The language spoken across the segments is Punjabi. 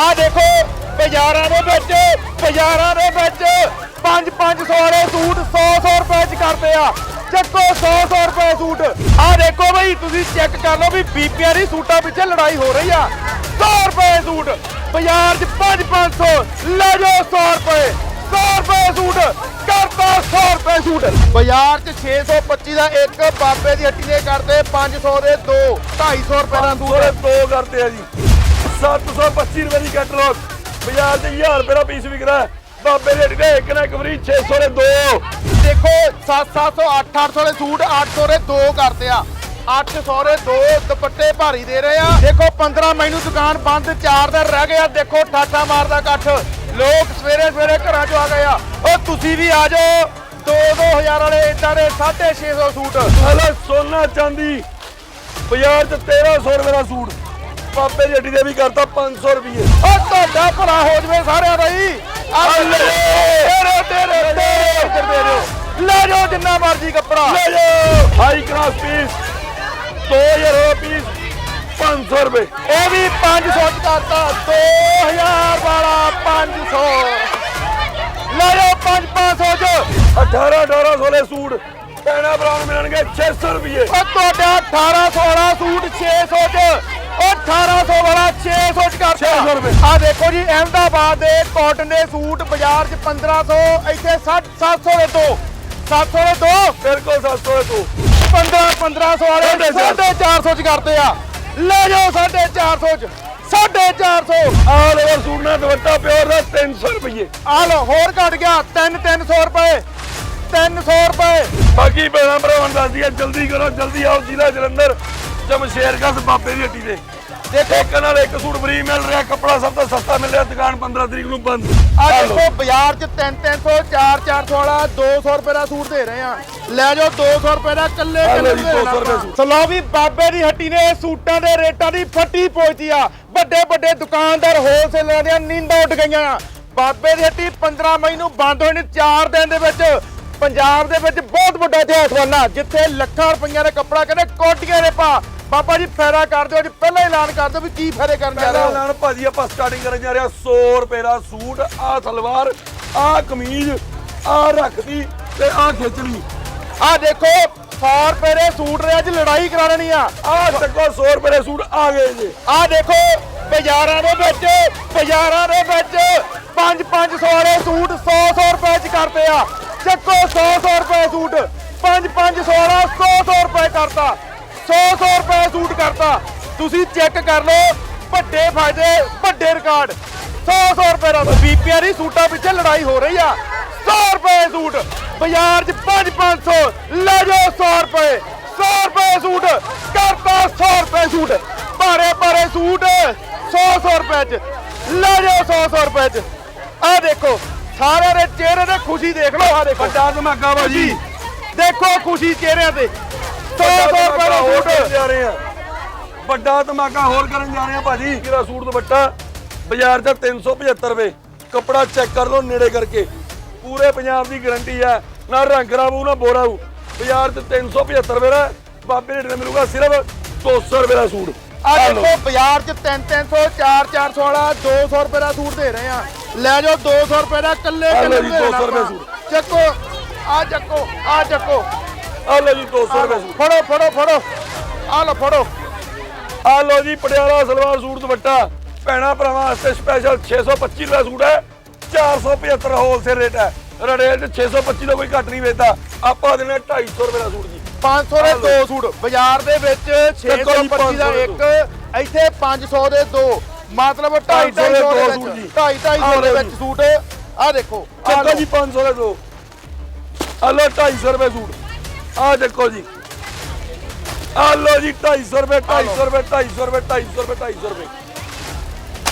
ਆ ਦੇਖੋ, ਬਾਜ਼ਾਰਾਂ ਦੇ ਵਿੱਚ, ਬਾਜ਼ਾਰਾਂ ਦੇ ਵਿੱਚ 5-500 ਵਾਲੇ ਸੂਟ 100-100 ਰੁਪਏ ਚ ਕਰਦੇ ਆ। ਚੱਕੋ 100-100 ਰੁਪਏ ਸੂਟ। ਆ ਦੇਖੋ ਬਈ, ਤੁਸੀਂ ਚੈੱਕ ਕਰ ਲਓ ਵੀ ਬੀਪੀਆਰ ਸੂਟਾਂ ਪਿੱਛੇ ਲੜਾਈ ਹੋ ਰਹੀ ਆ। 100 ਰੁਪਏ ਸੂਟ, ਬਾਜ਼ਾਰ 'ਚ 5-500 ਲੈ ਜਾਓ 100 ਰੁਪਏ 100 ਰੁਪਏ ਸੂਟ, ਕਰਤਾ 100 ਰੁਪਏ ਸੂਟ। ਬਾਜ਼ਾਰ 'ਚ 625 ਦਾ ਇੱਕ, ਬਾਬੇ ਦੀ ਹੱਟੀ ਨੇ ਕਰਦੇ 500 ਦੇ ਦੋ 250 ਰੁਪਏ ਦਾ ਸੂਟ। ਦੋ ਕਰਦੇ ਆ ਜੀ। 725 ਰੁਪਏ ਦੀ ਕੈਟਲੌਗ ਬਾਜ਼ਾਰ 'ਚ 1000 ਰੁਪਏ ਦਾ ਪੀਸ ਵਿਕਦਾ ਹੈ। ਬਾਬੇ ਦੇ ਢੇ ਇੱਕ ਨਾ ਇੱਕ ਵਾਰੀ 600 ਦੇ ਦੋ। ਦੇਖੋ 7-700 8-800 ਦੇ ਸੂਟ 800 ਦੇ ਦੋ ਕਰਦੇ ਆ। 800 ਦੇ ਦੋ ਦੁਪੱਟੇ ਭਾਰੀ ਦੇ ਰਹੇ ਆ। ਦੇਖੋ 15 ਮਈ ਨੂੰ ਦੁਕਾਨ ਬੰਦ 4 ਦਿਨ ਰਹਿ ਗਏ ਆ। ਦੇਖੋ, ਠਾਠਾ ਮਾਰਦਾ ਇਕੱਠ। ਲੋਕ ਸਵੇਰੇ ਸਵੇਰੇ ਘਰਾਂ 'ਚੋਂ ਆ ਗਏ ਆ। ਉਹ ਤੁਸੀਂ ਵੀ ਆ ਜਾਓ। 2-2000 ਵਾਲੇ ਇਦਾਂ ਦੇ 650 ਸੂਟ। ਹਲੇ ਸੋਨਾ ਚਾਂਦੀ, ਬਾਜ਼ਾਰ 'ਚ 1300 ਰੁਪਏ ਦਾ ਸੂਟ। ਬਾਬੇ ਦੀ ਹੱਡੀ ਦੇ ਵੀ ਕਰਤਾ 500 ਰੁਪਏ ਉਹ ਤੁਹਾਡਾ ਭਲਾ ਹੋ ਜਵੇ ਸਾਰਿਆਂ ਦਾ ਹੀ ਆ ਲੈ ਤੇਰੇ ਤੇਰੇ ਤੇਰੇ। ਲੈ ਜਾਓ ਜਿੰਨਾ ਮਰਜ਼ੀ ਕੱਪੜਾ। ਲੈ ਜਾਓ। ਹਾਈ ਕਲਾਸ ਪੀਸ 2000 ਰੁਪਏ ਪੀਸ 500 ਰੁਪਏ। ਇਹ ਵੀ 500 ਚ ਕਰਤਾ 2000 ਵਾਲਾ 500 ਲੈ ਜਾਓ 5 500 ਚ। 18 1800 ਦੇ ਸੂਟ ਪੈਣਾ ਬਰਾਉਨ ਮਿਲਣਗੇ 600 ਰੁਪਏ ਉਹ ਤੁਹਾਡਾ 1800 ਵਾਲਾ ਸੂਟ 600 ਚ। ਉਹ 1800 ਵਾਲਾ 600 ਚ ਕਰਤਾ 600 ਰੁਪਏ। ਆ ਦੇਖੋ ਜੀ ਅਹਿਮਦਾਬਾਦ ਦੇ ਕਾਟਨ ਦੇ ਸੂਟ ਬਾਜ਼ਾਰ 'ਚ 1500 ਇੱਥੇ 700 ਦੇ ਦੋ। 700 ਦੇ ਦੋ? ਬਿਲਕੁਲ 700 ਦੇ ਦੋ। 15 1500 ਵਾਲੇ ਸਾਢੇ ਚਾਰ। 450 ਚ ਕਰਦੇ ਆ। ਲੈ ਜਾਓ 450 ਚ। 450 ਆਹ ਲੋ ਸੂਟ ਨਾਲ ਦੁਪੱਟਾ ਪਿਓਰ ਦਾ 300 ਰੁਪਏ ਆ ਲਓ ਹੋਰ ਘਟ ਗਿਆ। 3 300 ਰੁਪਏ। 300 ਰੁਪਏ। ਬਾਕੀ ਭੈਣਾਂ ਭਰਾਵਾਂ ਦੱਸਦੀ ਜਲਦੀ ਕਰੋ ਜਲਦੀ ਆਓ ਜ਼ਿਲ੍ਹਾ ਜਲੰਧਰ। ਜਮਸ਼ੇਰਗੰਜ ਬਾਬੇ ਦੀ ਹੱਟੀ ਤੇ ਦੇਖੋ ਇੱਕ ਨਾਲ ਇੱਕ ਸੂਟ ਫ੍ਰੀ ਮਿਲ ਰਿਹਾ ਕੱਪੜਾ ਸਭ ਤੋਂ ਸਸਤਾ ਮਿਲ ਰਿਹਾ ਦੁਕਾਨ 15 ਤਰੀਕ ਨੂੰ ਬੰਦ। ਆ। ਦੇਖੋ ਬਾਜ਼ਾਰ 'ਚ 3 300 4 400 ਵਾਲਾ 200 ਰੁਪਏ ਦਾ ਸੂਟ ਦੇ ਰਹੇ ਆ ਲੈ ਜਾਓ 200 ਰੁਪਏ ਦਾ ਕੱਲੇ ਕੱਲੇ ਜੀ, 200 ਰੁਪਏ ਸੂਟ। ਚਲੋ ਵੀ ਬਾਬੇ ਦੀ ਹੱਟੀ ਨੇ ਸੂਟਾਂ ਦੇ ਰੇਟਾਂ ਦੀ ਫੱਟੀ ਪੋਚੀ ਆ। ਵੱਡੇ ਵੱਡੇ ਦੁਕਾਨਦਾਰ ਹੋਲਸੇਲਰਾਂ ਦੀਆਂ ਨੀਂਦਾਂ ਉੱਡ ਗਈਆਂ ਆ। ਬਾਬੇ ਦੀ ਹੱਟੀ 15 ਮਈ ਨੂੰ ਬੰਦ ਹੋਣੀ 4 ਦਿਨ ਦੇ ਵਿੱਚ। ਪੰਜਾਬ ਦੇ ਵਿੱਚ ਬਹੁਤ ਵੱਡਾ ਇਤਿਹਾਸ ਬਣਨਾ। ਜਿੱਥੇ ਲੱਖਾਂ ਰੁਪਈਆ ਦਾ ਕੱਪੜਾ ਕਹਿੰਦੇ ਕੋਟੀਆਂ ਦੇ ਪਾ। ਬਾਬਾ ਜੀ ਫਾਇਦਾ ਕਰ ਦਿਓ ਜੀ ਪਹਿਲਾਂ ਹੀ ਐਲਾਨ ਕਰ ਦਿਓ ਵੀ ਕੀ ਫਾਇਦੇ ਕਰਨ ਜਾ ਰਹੇ ਪਹਿਲਾਂ ਹੋ ਨਾਲ ਭਾਜੀ ਆਪਾਂ ਸਟਾਰਟਿੰਗ ਕਰਨ ਜਾ ਰਹੇ ਹਾਂ। 100 ਰੁਪਏ ਦਾ ਸੂਟ ਆਹ ਸਲਵਾਰ ਆਹ ਕਮੀਜ਼ ਆਹ ਰੱਖਦੀ ਤੇ ਆਹ ਖਿੱਚਣੀ ਆ ਦੇਖੋ 100 ਰੁਪਏ ਦੇ ਸੂਟ ਦੇ ਅੱਜ ਲੜਾਈ ਕਰਾ ਲੈਣੀ ਆ। ਆਹ ਚੱਕੋ 100 ਰੁਪਏ ਦੇ ਸੂਟ ਆ ਗਏ ਜੀ। ਆ ਦੇਖੋ ਬਾਜ਼ਾਰਾਂ ਦੇ ਵਿੱਚ ਬਾਜ਼ਾਰਾਂ ਦੇ ਵਿੱਚ 5-500 ਵਾਲੇ ਸੂਟ 100-100 ਰੁਪਏ ਚ ਕਰਦੇ ਆ। ਚੱਕੋ 100-100 ਰੁਪਏ ਸੂਟ 5-500 ਵਾਲਾ 100-100 ਰੁਪਏ ਕਰਤਾ। 100-100 ਰੁਪਏ ਸੂਟ ਕਰਤਾ। ਤੁਸੀਂ ਚੈੱਕ ਕਰ ਲਓ ਵੱਡੇ ਫਾਇਦੇ ਵੱਡੇ ਰਿਕਾਰਡ। 100-100 ਰੁਪਏ ਦਾ ਬੀਪੀਆਰ ਦੀ ਸੂਟਾਂ ਪਿੱਛੇ ਲੜਾਈ ਹੋ ਰਹੀ ਆ। 100 ਰੁਪਏ ਸੂਟ ਬਾਜ਼ਾਰ 'ਚ 5-500 ਲੈ ਜਾਓ 100 ਰੁਪਏ। 100 ਰੁਪਏ ਸੂਟ ਕਰਤਾ 100 ਰੁਪਏ ਸੂਟ। ਭਾਰੇ ਭਾਰੇ ਸੂਟ 100-100 ਰੁਪਏ 'ਚ। ਲੈ ਜਾਓ 100-100 ਰੁਪਏ 'ਚ। ਆ ਦੇਖੋ ਸਾਰਿਆਂ ਦੇ ਚਿਹਰੇ ਤੇ ਖੁਸ਼ੀ ਦੇਖ ਲਓ ਆ ਦੇਖੋ। ਵੱਡਾ ਧਮਾਕਾ ਭਾਜੀ ਦੇਖੋ ਖੁਸ਼ੀ ਚਿਹਰਿਆਂ ਤੇ। 100-100 ਰੁਪਏ ਦਾ ਹੋਰ ਕਰਨ ਸੂਟ ਜਾ ਰਹੇ ਆ। ਵੱਡਾ ਧਮਾਕਾ ਹੋਰ ਕਰਨ ਜਾ ਰਹੇ ਆ ਭਾਜੀ। ਜਿਹੜਾ ਸੂਟ ਦੁਪੱਟਾ? ਬਾਜ਼ਾਰ ਦਾ 375 ਰੁਪਏ ਕੱਪੜਾ ਚੈੱਕ ਕਰ ਲਓ ਨੇੜੇ ਕਰਕੇ। ਪੂਰੇ ਪੰਜਾਬ ਦੀ ਗਾਰੰਟੀ ਹੈ ਨਾ ਰੰਗ ਖਰਾਬ ਹੋਊ ਨਾ ਬੋਰਾ ਹੋਊ ਬਾਜ਼ਾਰ ਤੇ 375 ਰੁਪਏ ਦਾ। ਬਾਬੇ ਰੇਟ ਮਿਲੂਗਾ ਸਿਰਫ 200 ਰੁਪਏ ਦਾ ਸੂਟ। ਆ। ਦੇਖੋ ਬਾਜ਼ਾਰ 'ਚ 3-300 4-400 ਵਾਲਾ 200 ਰੁਪਏ ਦਾ ਸੂਟ ਦੇ ਰਹੇ ਆ। ਲੈ ਜਾਓ 200 ਰੁਪਏ ਦਾ ਕੱਲੇ ਕੱਲੇ ਜੀ, ਦੇ 200 ਰੁਪਏ। ਸੂਟ। ਚੱਕੋ ਆ ਚੱਕੋ ਆ ਚੱਕੋ। ਆ ਲਓ ਜੀ 200 ਰੁਪਏ। ਸੂਟ ਫੜੋ ਫੜੋ ਫੜੋ। ਆ ਲਓ ਫੜੋ। ਆ ਲਓ ਜੀ ਪਟਿਆਲਾ ਸਲਵਾਰ ਸੂਟ ਦੁਪੱਟਾ। ਭੈਣਾ ਭਰਾਵਾਂ ਵਾਸਤੇ ਸਪੈਸ਼ਲ 625 ਰੁਪਏ ਸੂਟ ਹੈ। 475 ਹੋਲਸੇਲ ਰੇਟ ਹੈ। ਰੇਟ 625 ਦਾ ਕੋਈ ਘੱਟ ਨਹੀਂ ਵੇਚਦਾ। ਆਪਾਂ ਦੇਣਾ 250 ਰੁਪਏ ਦਾ ਸੂਟ ਜੀ। 500 ਦੇ ਦੋ ਸੂਟ। ਬਾਜ਼ਾਰ ਦੇ ਵਿੱਚ ਦੇਖੋ ਜੀ, 625 ਦਾ 500 ਇੱਕ ਇੱਥੇ 500 ਦੇ ਦੋ। ਮਤਲਬ 250 500 ਦੇ ਦੇ ਸੂਟ ਜੀ। 250 ਆਹ ਦੇ ਵਿੱਚ। ਸੂਟ। ਆ ਦੇਖੋ। ਚੱਕੋ। ਜੀ 500 ਦੇ ਦੋ। ਆ ਲਓ 250 ਰੁਪਏ ਸੂਟ। ਆ ਦੇਖੋ ਜੀ। ਆ ਲਓ ਜੀ 250 ਰੁਪਏ 250 ਰੁਪਏ 250 ਰੁਪਏ 250 ਰੁਪਏ 250 ਰੁਪਏ।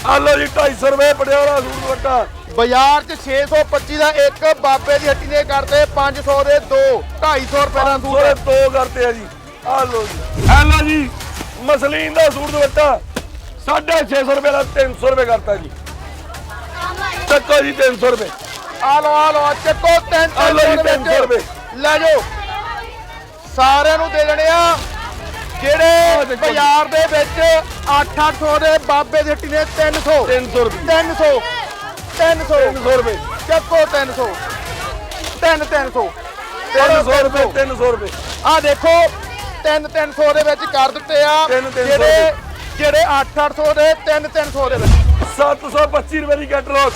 ਆ ਲਓ ਜੀ 250 ਰੁਪਏ ਪਟਿਆਲਾ ਸੂਟ ਦੁਪੱਟਾ ਬਾਜ਼ਾਰ 'ਚ 625 ਦਾ ਇੱਕ ਬਾਬੇ ਦੀ ਹੱਟੀ ਨੇ ਕਰਦੇ 500 ਦੇ ਦੋ 250 ਰੁਪਏ ਦਾ ਸੂਟ ਸੂਟ ਦੋ ਕਰਤੇ ਆ ਜੀ। ਆ ਲਓ ਜੀ। ਆ ਲਓ ਜੀ ਮਸਲੀਨ ਦਾ ਸੂਟ ਦੁਪੱਟਾ। 650 ਰੁਪਏ ਦਾ 300 ਰੁਪਏ ਕਰਤਾ ਜੀ। ਚੱਕੋ ਜੀ 300 ਰੁਪਏ। ਆ ਲਓ ਆ ਲਓ ਚੱਕੋ ਆਹ ਲਓ ਜੀ, 300 300 ਰੁਪਏ। ਲੈ ਜਾਓ। ਸਾਰਿਆਂ ਨੂੰ ਦੇ ਦੇਣੇ ਆ। ਜਿਹੜੇ। ਬਾਜ਼ਾਰ ਦੇ ਵਿੱਚ 8-800 ਦੇ ਬਾਬੇ ਦੀ ਹੱਟੀ ਨੇ 300 300 ਰੁਪਏ। 300 300 300 ਰੁਪਏ। ਚੱਕੋ 300 3 300 300 ਰੁਪਏ 300 ਰੁਪਏ। ਆ ਦੇਖੋ 3 300 ਦੇ ਵਿੱਚ ਕਰ ਦਿੱਤੇ ਆ। ਜਿਹੜੇ ਜਿਹੜੇ 8 800 ਦੇ 3 300 ਦੇ ਵਿੱਚ। 725 ਰੁਪਏ ਦੀ ਕੈਟਲੌਗ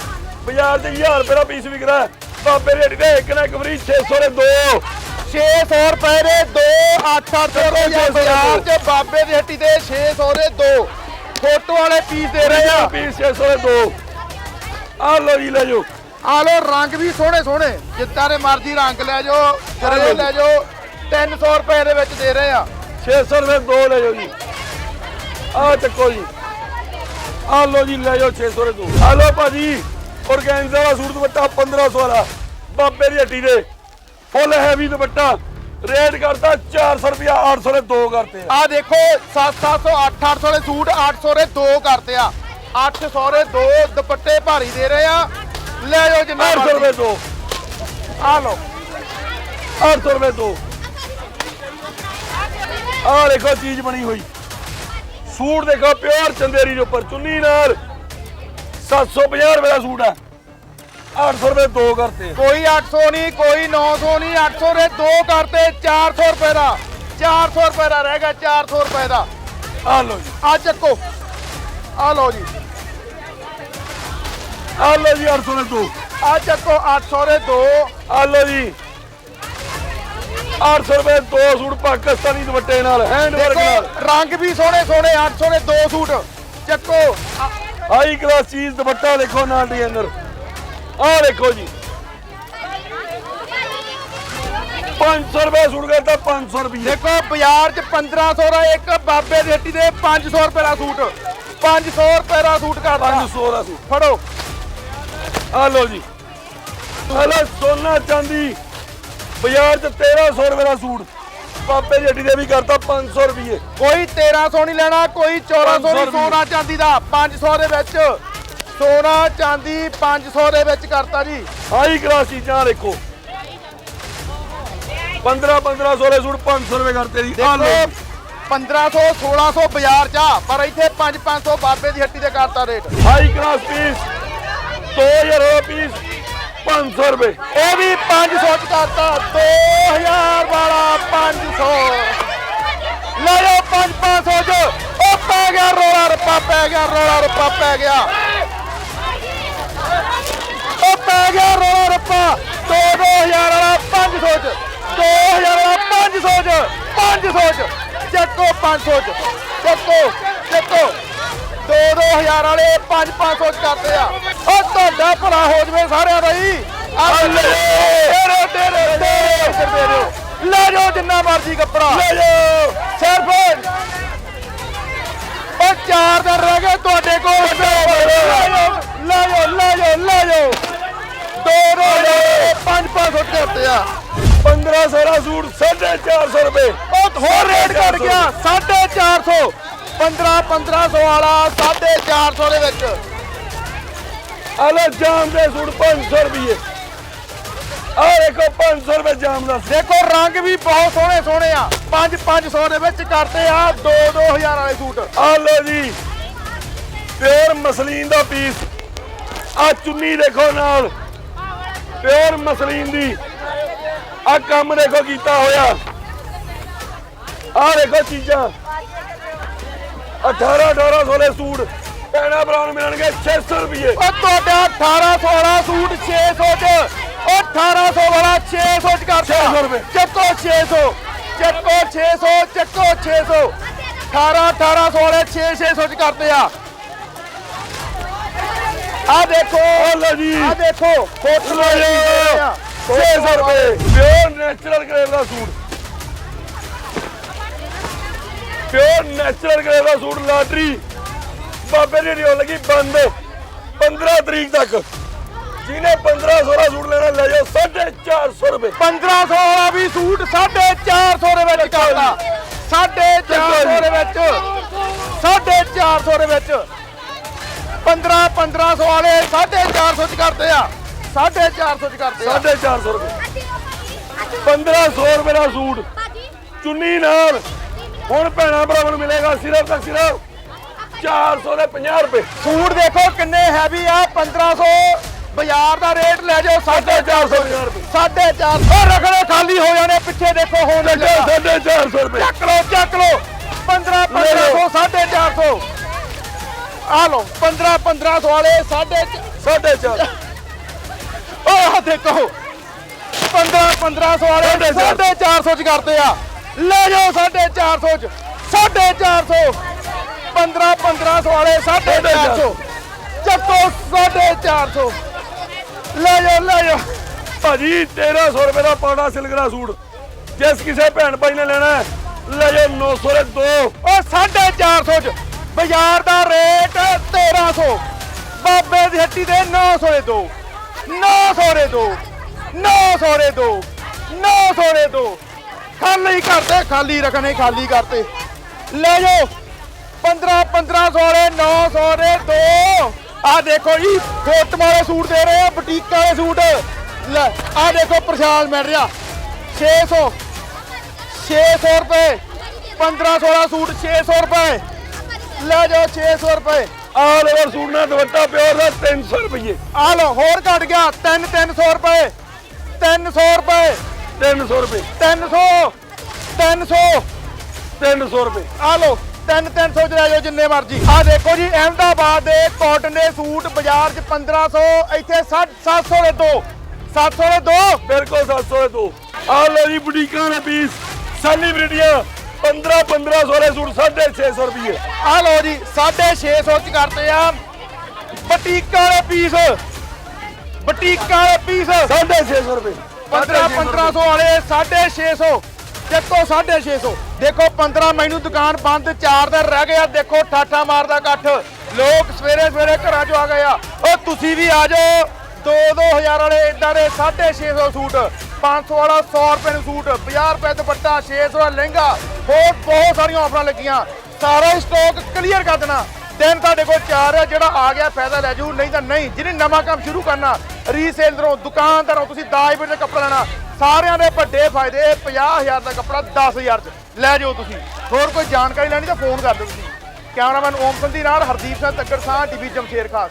ਬਾਜ਼ਾਰ 'ਚ 1000 ਰੁਪਏ ਦਾ ਪੀਸ ਵਿਕਦਾ। ਬਾਬੇ ਰੇੜੀ ਦੇ ਇੱਕ ਨਾ ਇੱਕ ਫਰੀ 600 ਦੇ ਦੋ। 600 ਰੁਪਏ ਦੇ 2 8 800 ਦੇ ਜਾਂ ਬਾਜ਼ਾਰ 'ਚ ਬਾਬੇ ਦੀ ਹੱਟੀ ਦੇ 600 ਦੇ 2 ਫੋਟੋ ਵਾਲੇ ਪੀਸ ਦੇ ਰਹੇ ਆ। ਪੀਸ 600 ਦੇ ਦੋ। ਆ ਲੋ ਜੀ ਲੈ ਜਾਓ। ਆ ਲੋ ਰੰਗ ਵੀ ਸੋਹਣੇ ਸੋਹਣੇ। ਜਿੱਦਾਂ ਦੇ ਮਰਜ਼ੀ ਰੰਗ ਲੈ ਜਾਓ ਗਰੇ ਲੈ ਜਾਓ 300 ਰੁਪਏ ਦੇ ਵਿੱਚ ਦੇ ਰਹੇ ਆ। 600 ਰੁਪਏ ਦੋ ਲੈ ਜਾਓ ਜੀ। ਆ ਚੱਕੋ ਜੀ। ਆ ਲੋ ਜੀ ਲੈ ਜਾਓ 600 ਦੇ ਦੋ। ਆ ਲੋ ਭਾਜੀ ਔਰਗੈਂਜ਼ਾ ਦਾ ਸੂਟ ਦੁਪੱਟਾ 1500 ਵਾਲਾ ਬਾਬੇ ਦੀ ਹੱਟੀ ਦੇ। ਫੁੱਲ ਹੈਵੀ ਦੁਪੱਟਾ। ਰੇਟ ਕਰਤਾ 400 ਰੁਪਿਆ 800 ਦੇ ਦੋ ਕਰਤੇ ਆ। ਆ ਦੇਖੋ 700 800 ਦੇ ਸੂਟ 800 ਦੇ ਦੋ ਕਰਤੇ ਆ। 800 ਦੇ ਦੋ ਦੁਪੱਟੇ ਭਾਰੀ ਦੇ ਰਹੇ ਆ। ਲੈ ਜਾਓ ਜਿੰਨਾ 800 ਰੁਪਏ ਦੋ। ਆ ਲਓ। 800 ਰੁਪਏ ਦੋ। ਆ ਦੇਖੋ ਚੀਜ਼ ਬਣੀ ਹੋਈ। ਸੂਟ ਦੇਖੋ ਪਿਓਰ ਚੰਦੇਰੀ ਦੇ ਉੱਪਰ ਚੁੰਨੀ ਨਾਲ। 750 ਰੁਪਏ ਦਾ ਸੂਟ ਹੈ 800 ਰੁਪਏ ਦੋ ਕਰਤੇ। ਕੋਈ 800 ਨਹੀਂ ਕੋਈ 900 ਨਹੀਂ 800 ਦੇ ਦੋ ਕਰਤੇ 400 ਰੁਪਏ ਦਾ। 400 ਰੁਪਏ ਦਾ ਰਹਿ ਗਿਆ 400 ਰੁਪਏ ਦਾ। ਆ ਲਓ ਜੀ। ਆ ਚੱਕੋ। ਆ ਲਓ ਜੀ। ਆ ਲਓ ਜੀ 800 ਦੇ ਦੋ। ਆ ਚੱਕੋ 800 ਦੇ ਦੋ। ਆ ਲਓ ਜੀ। 800 ਰੁਪਏ ਦੋ ਸੂਟ ਪਾਕਿਸਤਾਨੀ ਦੁਪੱਟੇ ਨਾਲ ਹੈਂਡ ਵਰਕ ਨਾਲ। ਰੰਗ ਵੀ ਸੋਹਣੇ ਸੋਹਣੇ 800 ਦੇ ਦੋ ਸੂਟ। ਚੱਕੋ। ਹਾਈ ਕਲਾਸ ਚੀਜ਼ ਦੁਪੱਟਾ ਦੇਖੋ ਨਾਲ ਡਿਜ਼ਾਈਨਰ ਆ ਦੇਖੋ ਜੀ। 500 ਰੁਪਏ ਸੂਟ ਕਰਤਾ 500 ਰੁਪਏ। ਦੇਖੋ ਬਾਜ਼ਾਰ 'ਚ 1500 ਦਾ ਇੱਕ ਬਾਬੇ ਦੀ ਹੱਟੀ ਦੇ 500 ਰੁਪਏ ਦਾ ਸੂਟ। 500 ਰੁਪਏ ਦਾ ਸੂਟ ਕਰਦਾ 500 ਦਾ ਸੂਟ। ਫੜੋ। ਆ ਲਓ ਜੀ। ਲਓ ਸੋਨਾ ਚਾਂਦੀ। ਬਾਜ਼ਾਰ 'ਚ 1300 ਰੁਪਏ ਦਾ ਸੂਟ। ਬਾਬੇ ਦੀ ਹੱਟੀ ਦੇ ਵੀ ਕਰਤਾ 500 ਰੁਪਏ। ਕੋਈ 1300 ਨਹੀਂ ਲੈਣਾ ਕੋਈ 1400 ਨਹੀਂ ਸੋਨਾ ਚਾਂਦੀ ਦਾ। 500 ਦੇ ਵਿੱਚ। ਸੋਨਾ ਚਾਂਦੀ 500 ਦੇ ਵਿੱਚ ਕਰਤਾ ਜੀ। ਹਾਈ ਕਲਾਸ ਚੀਜ਼ਾਂ ਦੇਖੋ। 15 1500 ਦੇ ਸੂਟ 500 ਰੁਪਏ ਕਰਤੇ ਜੀ। ਆ ਦੇਖੋ ਲਓ। 1500 1600 ਬਾਜ਼ਾਰ 'ਚ ਪਰ ਇੱਥੇ 5 500 ਬਾਬੇ ਦੀ ਹੱਟੀ ਤੇ ਕਰਤਾ ਰੇਟ। ਹਾਈ ਕਲਾਸ ਪੀਸ 2000 ਰੁਪਏ ਪੀਸ 500 ਰੁਪਏ। ਇਹ ਵੀ 500 ਚ ਕਰਤਾ 2000 ਵਾਲਾ 500 ਲੈ ਜਾਓ 5 500 ਚ। ਉਹ ਪੈ ਗਿਆ ਰੋਲਾ ਰੱਪਾ ਪੈ ਗਿਆ ਰੋਲਾ ਰੱਪਾ ਪੈ ਗਿਆ ਉਹ ਪੈ ਗਿਆ ਰੋਲਾ ਰੱਪਾ। 2 2000 ਵਾਲਾ 500 ਚ। 2000 ਵਾਲਾ 500 ਚ। 500 ਚ। ਚੱਕੋ 500 ਚ। ਚੱਕੋ ਚੱਕੋ। 2 2000 ਵਾਲੇ 5 500 ਚ ਕਰਦੇ ਆ। ਉਹ ਤੁਹਾਡਾ ਭਲਾ ਹੋ ਜਵੇ ਸਾਰਿਆਂ ਦਾ ਹੀ ਤੇਰੇ ਤੇਰੇ ਤੇਰੇ ਲੈ ਜਾਓ ਜਿੰਨਾ ਮਰਜ਼ੀ ਕੱਪੜਾ। ਲੈ ਜਾਓ। ਸਿਰਫ ਉਹ ਚਾਰ ਦਿਨ ਰਹਿ ਗਏ ਤੁਹਾਡੇ ਕੋਲ। ਲੈ ਜਾਓ ਲੈ ਜਾਓ ਲੈ ਜਾਓ। ਦੋ ਦੋ ਜਾਓ ਪੰਜ ਪੰਜ ਸੌ ਘੱਟ ਆ। 1500 ਦਾ ਸੂਟ 450 ਰੁਪਏ। ਉਹ ਹੋਰ ਰੇਟ ਘਟ ਗਿਆ। 450 15 1500 ਵਾਲਾ 450 ਦੇ ਵਿੱਚ। ਆ ਜਾਮ ਦੇ ਸੂਟ 500 ਰੁਪਏ ਆ ਦੇਖੋ 500 ਰੁਪਏ ਜਾਮ ਦਾ। ਦੇਖੋ, ਰੰਗ ਵੀ ਬਹੁਤ ਸੋਹਣੇ ਸੋਹਣੇ ਆ। 5 500 ਦੇ ਵਿੱਚ ਕਰਤੇ ਆ 2 2000 ਵਾਲੇ ਸੂਟ। ਆ ਲਓ ਜੀ। ਪਿਓਰ ਮਸਲੀਨ ਦਾ ਪੀਸ ਆ ਚੁੰਨੀ ਦੇਖੋ ਨਾਲ। ਪਿਓਰ ਮਸਲੀਨ ਦੀ ਆ ਕੰਮ ਦੇਖੋ ਕੀਤਾ ਹੋਇਆ। ਆ ਦੇਖੋ ਚੀਜ਼ਾਂ। 18 1800 ਦੇ ਸੂਟ ਪੈਣਾ ਬਰਾਉਨ ਮਿਲਣਗੇ 600 ਰੁਪਏ। ਉਹ ਤੁਹਾਡਾ 1800 ਵਾਲਾ ਸੂਟ 600 ਚ ਉਹ 1800 ਵਾਲਾ 600 ਚ ਕਰਤਾ। 600 ਰੁਪਏ। ਚੱਕੋ 600 ਚੱਕੋ 600 ਚੱਕੋ 600 18 1800 ਵਾਲੇ 6 600 ਚ ਕਰਤੇ ਆ। ਆ ਦੇਖੋ ਆ ਲਓ ਜੀ ਆ ਦੇਖੋ ਫੋਟੋ ਲਓ ਜੀ 600 ਰੁਪਏ ਪਿਓਰ ਨੈਚੁਰਲ ਗ੍ਰੇਵ ਦਾ ਸੂਟ ਪਿਓਰ ਨੈਚੁਰਲ ਗ੍ਰੇਵ ਦਾ ਸੂਟ ਲਾਟਰੀ ਬਾਬੇ ਦੀ ਰਿਓ ਲੱਗੀ ਬੰਦ 15 ਤਰੀਕ ਤੱਕ ਜਿਹਨੇ 1500 ਦਾ ਸੂਟ ਲੈਣਾ ਲੈ ਜਾਓ 450 ਰੁਪਏ 1500 ਵਾਲਾ ਵੀ ਸੂਟ 450 ਦੇ ਵਿੱਚ ਕਰਤਾ 450 ਦੇ ਵਿੱਚ 450 ਦੇ ਵਿੱਚ 15 1500 ਵਾਲੇ 450 ਚ ਕਰਦੇ ਆ। 450 ਚ ਕਰਦੇ ਆ। 450 ਰੁਪਏ। 1500 ਰੁਪਏ ਦਾ ਸੂਟ। ਚੁੰਨੀ ਨਾਲ। ਹੁਣ ਭੈਣਾ ਭਰਾਵਾਂ ਨੂੰ ਮਿਲੇਗਾ ਸਿਰਫ ਤੇ ਸਿਰਫ 400 ਦੇ 50 ਰੁਪਏ। ਸੂਟ ਦੇਖੋ ਕਿੰਨੇ ਹੈਵੀ ਆ 1500 ਬਾਜ਼ਾਰ ਦਾ ਰੇਟ ਲੈ ਜਾਓ 450 ਰੁਪਏ। 450 ਉਹ ਰੱਖਣੇ ਖਾਲੀ ਹੋ ਜਾਣੇ ਪਿੱਛੇ ਦੇਖੋ ਹੋਣ ਲੱਗਾ ਸਾਢੇ 400 ਰੁਪਏ। ਚੱਕ ਲੋ ਚੱਕ ਲੋ 15 ਲੈ ਲਓ। 1500 450 ਆ ਲੋ 15 1500 ਵਾਲੇ 4.5 ਸਾਢੇ 4 ਉਹ ਦੇਖੋ। 15 1500 ਵਾਲੇ ਸਾਢੇ ਚਾਰ। 450 ਚ ਕਰਦੇ ਆ। ਲੈ ਜਾਓ 450 ਚ। 450 15 1500 ਵਾਲੇ 450 ਚੱਕੋ 450 ਲੈ ਜਾਓ ਲੈ ਜਾਓ। ਭਾਜੀ 1300 ਰੁਪਏ ਦਾ ਪਾਉਣਾ ਸਿਲਕ ਦਾ ਸੂਟ। ਜਿਸ ਕਿਸੇ ਭੈਣ ਭਾਈ ਨੇ ਲੈਣਾ ਲੈ ਜਾਓ 900 ਦੇ ਦੋ। ਉਹ 450 ਚ। ਬਾਜ਼ਾਰ ਦਾ ਰੇਟ 1300 ਬਾਬੇ ਦੀ ਹੱਟੀ ਦੇ 900 ਦੇ ਦੋ 900 ਦੇ ਦੋ 900 ਦੇ ਦੋ 900 ਦੇ ਦੋ। ਖਾਲੀ ਕਰਦੇ ਖਾਲੀ ਰੱਖਣੇ, ਖਾਲੀ ਕਰਤੇ। ਲੈ ਜਾਓ 15 1500 ਵਾਲੇ 900 ਦੇ ਦੋ। ਆ ਦੇਖੋ ਜੀ ਫੁੱਟ ਵਾਲੇ ਸੂਟ ਦੇ ਰਹੇ ਆ, ਬੁਟੀਕ ਵਾਲੇ ਸੂਟ। ਲੈ ਆ ਦੇਖੋ ਪ੍ਰਸ਼ਾਦ ਮਿਲ ਰਿਹਾ। 600 600 ਰੁਪਏ 1500 ਵਾਲਾ ਸੂਟ 600 ਰੁਪਏ। ਲੈ ਜਾਓ 600 ਰੁਪਏ। ਆਲ ਓਵਰ ਸੂਟ ਨਾਲ ਦੁਪੱਟਾ ਪਿਓਰ ਦਾ 300 ਰੁਪਏ ਆ ਲਓ ਹੋਰ ਘਟ ਗਿਆ। 3 300 ਰੁਪਏ। 300 ਰੁਪਏ। 300 ਰੁਪਏ। 300 300 300 ਰੁਪਏ। ਆ ਲਓ 3 300 ਚ ਲੈ ਜਾਓ ਜਿੰਨੇ ਮਰਜ਼ੀ। ਆ ਦੇਖੋ ਜੀ ਅਹਿਮਦਾਬਾਦ ਦੇ ਕਾਟਨ ਦੇ ਸੂਟ ਬਾਜ਼ਾਰ 'ਚ 1500 ਇੱਥੇ 700 ਦੇ ਦੋ। 700 ਦੇ ਦੋ। ਬਿਲਕੁਲ 700 ਦੇ ਦੋ। ਆ ਲਓ ਜੀ ਬੁਟੀਕਾਂ ਦੇ ਪੀਸ ਸੈਲੀਬ੍ਰਿਟੀਆਂ 15 1500 ਵਾਲੇ ਸੂਟ 650 ਰੁਪਏ ਆ ਲਓ ਜੀ 650 ਚ ਕਰਤੇ ਆ ਬਟੀਕਾਂ ਵਾਲੇ ਪੀਸ। ਬਟੀਕਾਂ ਵਾਲੇ ਪੀਸ। 650 ਰੁਪਏ। 15 1500 ਵਾਲੇ 650 ਦੇਖੋ 650 ਦੇਖੋ 15 ਮੈਨੂੰ ਦੁਕਾਨ ਬੰਦ 4 ਦਿਨ ਰਹਿ ਗਏ ਆ। ਦੇਖੋ ਠਾਠਾ ਮਾਰਦਾ ਇਕੱਠ। ਲੋਕ ਸਵੇਰੇ ਸਵੇਰੇ ਘਰਾਂ 'ਚੋਂ ਆ ਗਏ ਆ। ਉਹ ਤੁਸੀਂ ਵੀ ਆ ਜਾਓ। 2 2000 ਵਾਲੇ ਇਦਾਂ ਦੇ 650 ਸੂਟ 500 ਵਾਲਾ 100 ਰੁਪਏ ਨੂੰ ਸੂਟ 50 ਰੁਪਏ ਦੁਪੱਟਾ 600 ਦਾ ਲਹਿੰਗਾ, ਹੋਰ ਬਹੁਤ ਸਾਰੀਆਂ ਆਫਰਾਂ ਲੱਗੀਆਂ। ਸਾਰਾ ਸਟਾਕ ਕਲੀਅਰ ਕਰ ਦੇਣਾ। ਦਿਨ ਤੁਹਾਡੇ ਕੋਲ ਚਾਰ ਹੈ ਜਿਹੜਾ ਆ ਗਿਆ, ਫਾਇਦਾ ਲੈ ਜੂ, ਨਹੀਂ ਤਾਂ ਨਹੀਂ। ਜਿਹਨੇ ਨਵਾਂ ਕੰਮ ਸ਼ੁਰੂ ਕਰਨਾ ਰੀਸੇਲਰੋਂ ਦੁਕਾਨਦਾਰੋਂ ਤੁਸੀਂ 10 ਰੁਪਏ ਦਾ ਕੱਪੜਾ ਲੈਣਾ, ਸਾਰਿਆਂ ਦੇ ਵੱਡੇ ਫਾਇਦੇ 50000 ਦਾ ਕੱਪੜਾ 10000 ਚ। ਲੈ ਜਾਓ ਤੁਸੀਂ। ਹੋਰ ਕੋਈ ਜਾਣਕਾਰੀ ਲੈਣੀ ਤਾਂ ਫੋਨ ਕਰ ਦਿਓ ਤੁਸੀਂ। ਕੈਮਰਾਮੈਨ ਓਮ ਸੰਧੀ ਨਾਲ ਹਰਦੀਪ ਸਿੰਘ ਤੱਕਰ ਸਾਹ ਟੀਵੀ ਜਮਸ਼ੇਰ ਖਾਸ।